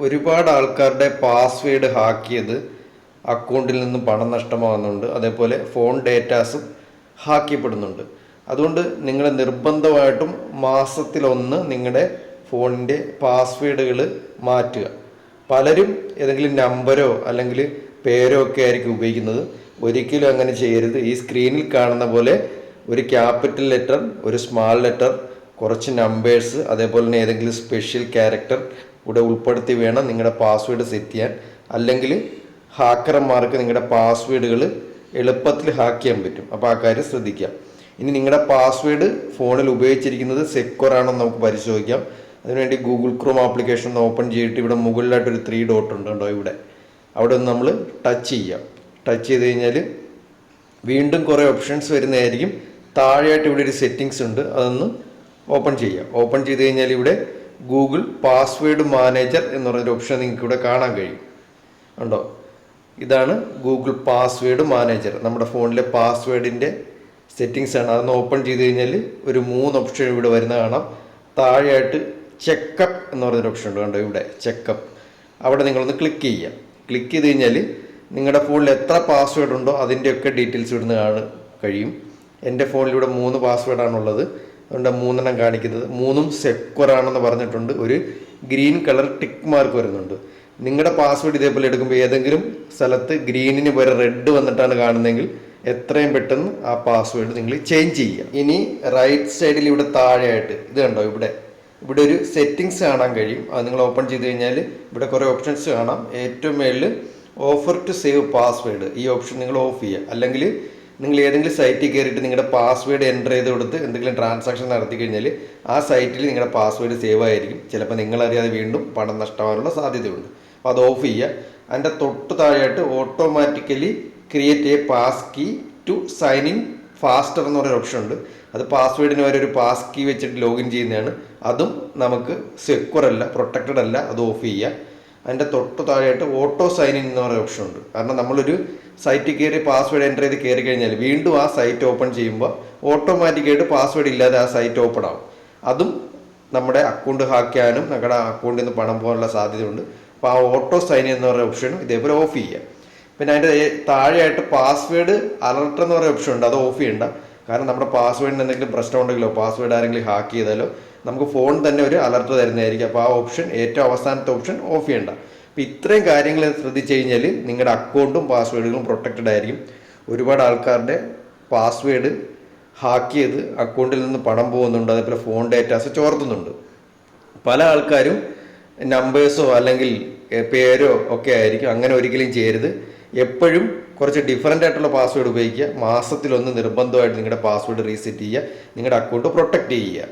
ഒരുപാട് ആൾക്കാരുടെ password hack ചെയ്ത് അക്കൗണ്ടിൽ നിന്നും പണം നഷ്ടമാകുന്നുണ്ട്. അതേപോലെ ഫോൺ ഡേറ്റാസും ഹാക്ക് ചെയ്യപ്പെടുന്നുണ്ട്. അതുകൊണ്ട് നിങ്ങൾ നിർബന്ധമായിട്ടും മാസത്തിലൊന്ന് നിങ്ങളുടെ ഫോണിന്റെ പാസ്വേഡുകൾ മാറ്റുക. പലരും ഏതെങ്കിലും നമ്പരോ അല്ലെങ്കിൽ പേരോ ഒക്കെ ആയിരിക്കും ഉപയോഗിക്കുന്നത്. ഒരിക്കലും അങ്ങനെ ചെയ്യരുത്. ഈ സ്ക്രീനിൽ കാണുന്ന പോലെ ഒരു ക്യാപിറ്റൽ ലെറ്റർ ഒരു സ്മാൾ ലെറ്റർ കുറച്ച് നമ്പേഴ്സ് അതേപോലെ തന്നെ ഏതെങ്കിലും സ്പെഷ്യൽ ക്യാരക്ടർ കൂടെ ഉൾപ്പെടുത്തി വേണം നിങ്ങളുടെ പാസ്വേഡ് സെറ്റ് ചെയ്യാൻ. അല്ലെങ്കിൽ ഹാക്കർമാർക്ക് നിങ്ങളുടെ പാസ്വേഡുകൾ എളുപ്പത്തിൽ ഹാക്ക് ചെയ്യാൻ പറ്റും. അപ്പോൾ ആ കാര്യം ശ്രദ്ധിക്കാം ഇനി നിങ്ങളുടെ പാസ്വേഡ് ഫോണിൽ ഉപയോഗിച്ചിരിക്കുന്നത് സെക്യൂർ ആണോ എന്ന് നമുക്ക് പരിശോധിക്കാം. അതിനുവേണ്ടി ഗൂഗിൾ ക്രോം ആപ്ലിക്കേഷൻ ഒന്ന് ഓപ്പൺ ചെയ്തിട്ട് ഇവിടെ മുകളിലായിട്ട് ഒരു ത്രീ ഡോട്ട് ഉണ്ട് കേട്ടോ ഇവിടെ. അവിടെ ഒന്ന് നമ്മൾ ടച്ച് ചെയ്യാം ടച്ച് ചെയ്ത് കഴിഞ്ഞാൽ വീണ്ടും കുറേ ഓപ്ഷൻസ് വരുന്നതായിരിക്കും. താഴെയായിട്ട് ഇവിടെ ഒരു സെറ്റിങ്സ് ഉണ്ട്. അതൊന്ന് ഓപ്പൺ ചെയ്യാം ഓപ്പൺ ചെയ്ത് കഴിഞ്ഞാൽ ഇവിടെ ഗൂഗിൾ പാസ്വേഡ് മാനേജർ എന്ന് പറഞ്ഞൊരു ഓപ്ഷൻ നിങ്ങൾക്ക് ഇവിടെ കാണാൻ കഴിയും. ഉണ്ടോ ഇതാണ് ഗൂഗിൾ പാസ്വേഡ് മാനേജർ. നമ്മുടെ ഫോണിലെ പാസ്വേഡിന്റെ സെറ്റിങ്സ് ആണ്. അതൊന്ന് ഓപ്പൺ ചെയ്ത് കഴിഞ്ഞാൽ ഒരു മൂന്ന് ഓപ്ഷൻ ഇവിടെ വരുന്ന കാണാം. താഴെയായിട്ട് ചെക്കപ്പ് എന്ന് പറഞ്ഞൊരു ഓപ്ഷൻ ഉണ്ട്. കണ്ടോ ഇവിടെ? ചെക്കപ്പ്. അവിടെ നിങ്ങളൊന്ന് ക്ലിക്ക് ചെയ്യുക. ക്ലിക്ക് ചെയ്ത് കഴിഞ്ഞാൽ നിങ്ങളുടെ ഫോണിൽ എത്ര പാസ്വേഡ് ഉണ്ടോ അതിന്റെയൊക്കെ ഡീറ്റെയിൽസ് ഇവിടുന്ന് കാണാൻ കഴിയും. എന്റെ ഫോണിലിവിടെ മൂന്ന് പാസ്വേഡാണുള്ളത്. അതുകൊണ്ട് മൂന്നെണ്ണം കാണിക്കുന്നത്. മൂന്നും സെക്വർ ആണെന്ന് പറഞ്ഞിട്ടുണ്ട്. ഒരു ഗ്രീൻ കളർ ടിക്ക് മാർക്ക് വരുന്നുണ്ട്. നിങ്ങളുടെ പാസ്വേഡ് ഇതേപോലെ എടുക്കുമ്പോൾ ഏതെങ്കിലും സ്ഥലത്ത് ഗ്രീനിന് പകരം റെഡ് വന്നിട്ടാണ് കാണുന്നതെങ്കിൽ എത്രയും പെട്ടെന്ന് ആ പാസ്വേഡ് നിങ്ങൾ ചേഞ്ച് ചെയ്യുക ഇനി റൈറ്റ് സൈഡിൽ ഇവിടെ താഴെയായിട്ട് ഇത് കണ്ടോ? ഇവിടെ. ഇവിടെ ഒരു സെറ്റിങ്സ് കാണാൻ കഴിയും. അത് നിങ്ങൾ ഓപ്പൺ ചെയ്ത് കഴിഞ്ഞാൽ ഇവിടെ കുറേ ഓപ്ഷൻസ് കാണാം. ഏറ്റവും മേളിൽ ഓഫർ ടു സേവ് പാസ്വേഡ് ഈ ഓപ്ഷൻ നിങ്ങൾ ഓഫ് ചെയ്യുക അല്ലെങ്കിൽ നിങ്ങൾ ഏതെങ്കിലും സൈറ്റിൽ കയറിയിട്ട് നിങ്ങളുടെ പാസ്വേഡ് എന്റർ ചെയ്ത് കൊടുത്ത് എന്തെങ്കിലും ട്രാൻസാക്ഷൻ നടത്തി കഴിഞ്ഞാൽ ആ സൈറ്റിൽ നിങ്ങളുടെ പാസ്വേഡ് സേവ് ആയിരിക്കും. ചിലപ്പോൾ നിങ്ങളറിയാതെ വീണ്ടും പണം നഷ്ടമാകാനുള്ള സാധ്യതയുണ്ട്. അപ്പോൾ അത് ഓഫ് ചെയ്യുക അതിന്റെ തൊട്ട് താഴെയായിട്ട് automatically create a passkey to sign in faster എന്ന് പറയുന്ന ഓപ്ഷൻ ഉണ്ട്. അത് പാസ്വേഡിന് വരെ ഒരു പാസ് കീ വെച്ചിട്ട് ലോഗിൻ ചെയ്യുന്നതാണ്. അതും നമുക്ക് സെക്യൂർ അല്ല പ്രൊട്ടക്റ്റഡ് അല്ല അത് ഓഫ് ചെയ്യുക അതിന്റെ തൊട്ട് താഴെയായിട്ട് ഓട്ടോ സൈൻ ഇൻ എന്ന് പറയുന്ന ഓപ്ഷൻ ഉണ്ട്. കാരണം നമ്മളൊരു സൈറ്റിൽ കയറി പാസ്വേഡ് എന്റർ ചെയ്ത് കയറി കഴിഞ്ഞാൽ വീണ്ടും ആ സൈറ്റ് ഓപ്പൺ ചെയ്യുമ്പോൾ ഓട്ടോമാറ്റിക്കായിട്ട് പാസ്വേഡ് ഇല്ലാതെ ആ സൈറ്റ് ഓപ്പൺ ആവും. അതും നമ്മുടെ അക്കൗണ്ട് ഹാക്ക് ചെയ്യാനും നമ്മുടെ അക്കൗണ്ടിൽ നിന്ന് പണം പോകാനുള്ള സാധ്യതയുണ്ട്. അപ്പോൾ ആ ഓട്ടോ സൈൻ എന്ന് പറയുന്ന ഓപ്ഷനും ഇതേപോലെ ഓഫ് ചെയ്യുക പിന്നെ അതിന്റെ താഴെയായിട്ട് പാസ്വേഡ് അലർട്ട് എന്ന് പറയുന്ന ഓപ്ഷൻ ഉണ്ട്. അത് ഓഫ് ചെയ്യണ്ട. കാരണം നമ്മുടെ പാസ്വേഡിന് എന്തെങ്കിലും പ്രശ്നം ഉണ്ടെങ്കിലോ പാസ്വേഡ് ആരെങ്കിലും ഹാക്ക് ചെയ്താലോ നമുക്ക് ഫോൺ തന്നെ ഒരു അലർട്ട് തരുന്നതായിരിക്കും. അപ്പോൾ ആ ഓപ്ഷൻ ഏറ്റവും അവസാനത്തെ ഓപ്ഷൻ ഓഫ് ചെയ്യണ്ട. അപ്പോൾ ഇത്രയും കാര്യങ്ങൾ ശ്രദ്ധിച്ചു കഴിഞ്ഞാൽ നിങ്ങളുടെ അക്കൗണ്ടും പാസ്വേഡുകളും പ്രൊട്ടക്റ്റഡ് ആയിരിക്കും. ഒരുപാട് ആൾക്കാരുടെ പാസ്വേഡ് ഹാക്ക് ചെയ്ത് അക്കൗണ്ടിൽ നിന്ന് പണം പോകുന്നുണ്ട്. അതേപോലെ ഫോൺ ഡേറ്റാസ് ചോർത്തുന്നുണ്ട്. പല ആൾക്കാരും നമ്പേഴ്സോ അല്ലെങ്കിൽ പേരോ ഒക്കെ ആയിരിക്കും. അങ്ങനെ ഒരിക്കലും ചെയ്യരുത്. എപ്പോഴും കുറച്ച് ഡിഫറന്റ് ആയിട്ടുള്ള പാസ്വേഡ് ഉപയോഗിക്കുക. മാസത്തിലൊന്ന് നിർബന്ധമായിട്ട് നിങ്ങളുടെ പാസ്വേഡ് റീസെറ്റ് ചെയ്യുക. നിങ്ങളുടെ അക്കൗണ്ട് പ്രൊട്ടക്റ്റ് ചെയ്യുക.